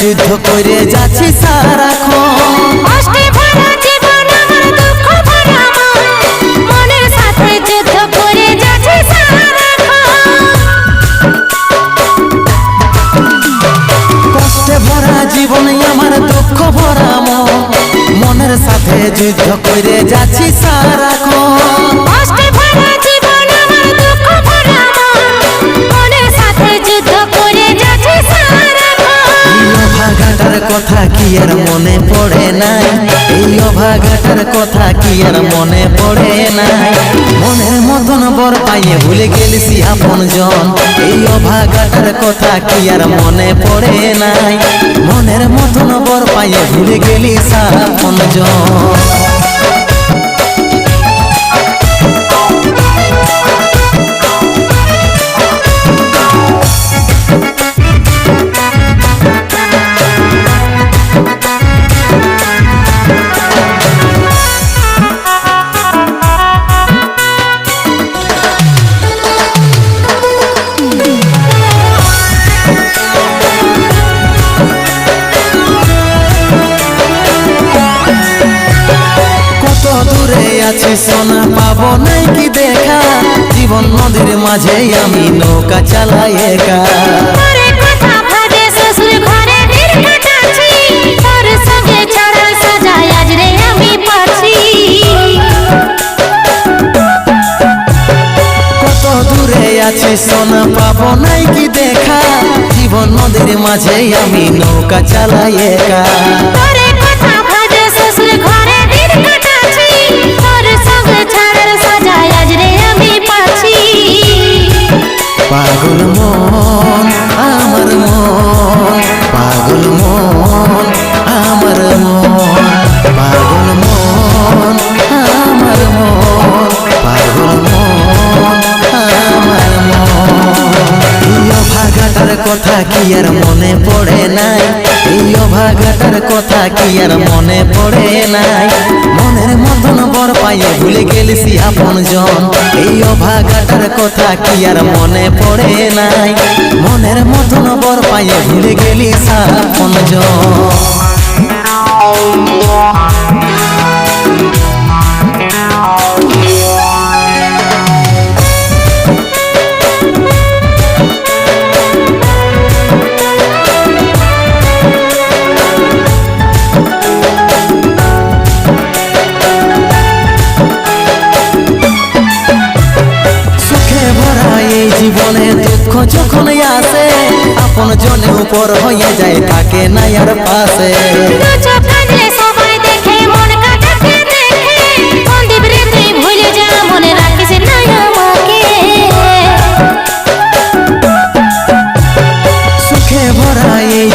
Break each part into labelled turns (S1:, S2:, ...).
S1: যুদ্ধ করে যাচ্ছি সারাক্ষণ।
S2: যাচ্ছে সারাক্ষণ।
S1: অভাগাটার কথা কি আর মনে পড়ে নাই? এই অভাগাটার কথা কি আর মনে পড়ে নাই? মনের মতন বর পাইয়ে ভুলে গেলিসি আপন জন। এই অভাগাটার কথা কি আর মনে পড়ে নাই? মনের মতন বর পাইয়ে ভুলে গেলিস আপন জন। সোনা পাবো নাই কি দেখা। জীবন নদীর মাঝে আমি নৌকা চালাই একা। আছি সোনা পাবো নাই কি দেখা। জীবন নদীর মাঝে আমি নৌকা চালাই একা। পাগল মন, আমার মন, পাগল মন, আমার মন, পাগল মন, আমার মন, পাগল মন, আমার মন। এই অভাগাটার কথা কি আর মনে পড়ে নাই? এই অভাগাটার কথা কি আর মনে পড়ে নাই? মনের মতন বর পাইয়ে ভুলে গেলিসি আপন জন কথা কি আর মনে পড়ে নাই? মনের মতন বর পাইয়ে ভুলে গেলি সারা জন উপর হয়ে যায় থাকে না আর পাশে।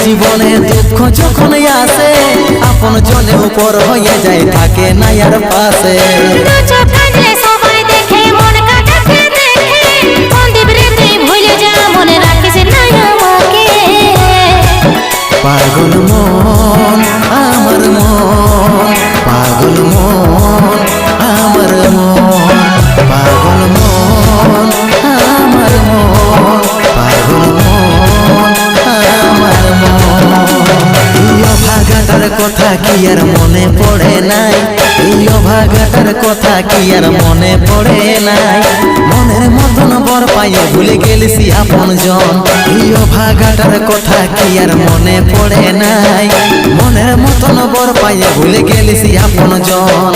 S1: জীবনে দুঃখ যখন আসে আপন জনে উপর হয়ে যায় থাকে না আর পাশে। কি আর মনে পড়ে নাই। এই অভাগাটার কথা কি আর মনে পড়ে নাই? মনের মতন বর পাইয়ে ভুলে গেলিসি আপন জন। এই অভাগাটার কথা কি আর মনে পড়ে নাই? মনের মতন বর পাইয়ে ভুলে গেলিসি আপন জন।